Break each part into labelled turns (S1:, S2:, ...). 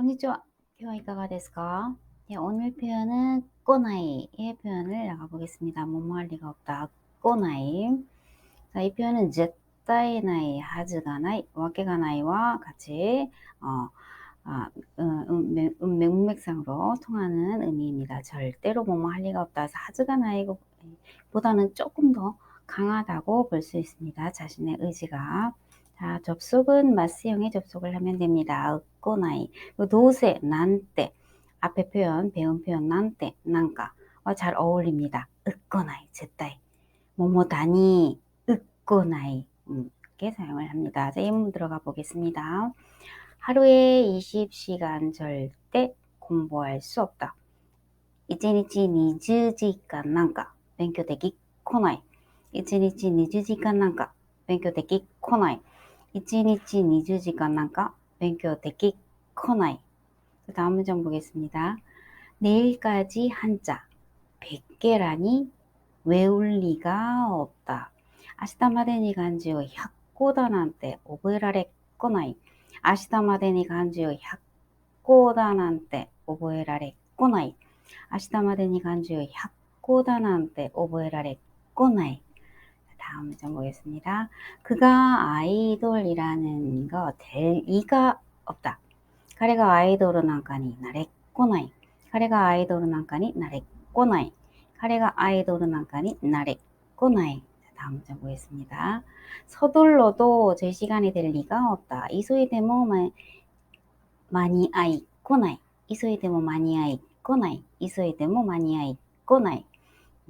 S1: konnichiwa. 今日はいかがですか? 네, 오늘 표현은 꼬나이의 표현을 나가보겠습니다. 뭐뭐 할 리가 없다. 꼬나이. 자, 이 표현은 제타이나이, 하즈가나이, 와케가나이와 같이 어, 아, 음, 음, 음, 맥맥상으로 통하는 의미입니다. 절대로 뭐뭐 할 리가 없다. 하즈가나이 보다는 조금 더 강하다고 볼 수 있습니다. 자신의 의지가. 자, 접속은 마스형의 접속을 하면 됩니다. 으꼬나이, 도세, 난때, 앞에 표현, 배운 표현 난때, 난가와 잘 어울립니다. 으꼬나이, 제따이, 뭐뭐다니, 으꼬나이 이렇게 사용을 합니다. 자, 예문 들어가 보겠습니다. 하루에 20시간 절대 공부할 수 없다. 1日 20時間 난가, 勉強できこない. 1日 20時間 난가, 勉強できこない. 1日20時間なんか勉強できこない. 다음 문장 보겠습니다. 내일까지 한자 100개라니 외울 리가 없다. 明日までに漢字を100個だなんて覚えられっこない。明日までに漢字を100個だなんて覚えられっこない。明日までに漢字を100個だなんて覚えられっこない。 다음 문장 보겠습니다. 그가 아이돌이라는 거 될 리가 없다. 彼が 아이돌은 난까니 나래来ない. 彼が 아이돌은 난까니 나래来ない. 彼が 아이돌은 난까니 나래来ない. 다음 문장 보겠습니다. 서둘러도 제 시간이 될 리가 없다. 이소이데모 많이 아이 来ない. 이소이데모 많이 아이 来ない. 이소이데모 많이 아이 来ない.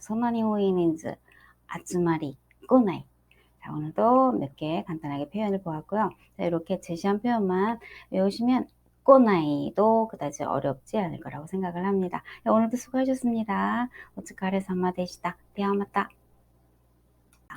S1: そんなに多い人数集まり来ない. 자, 오늘도 몇 개 간단하게 표현을 보았고요. 자, 이렇게 제시한 표현만 외우시면 꼬나이도 그다지 어렵지 않을 거라고 생각을 합니다. 자, 오늘도 수고하셨습니다. 오츠카레 사마 되시다. 대화마다.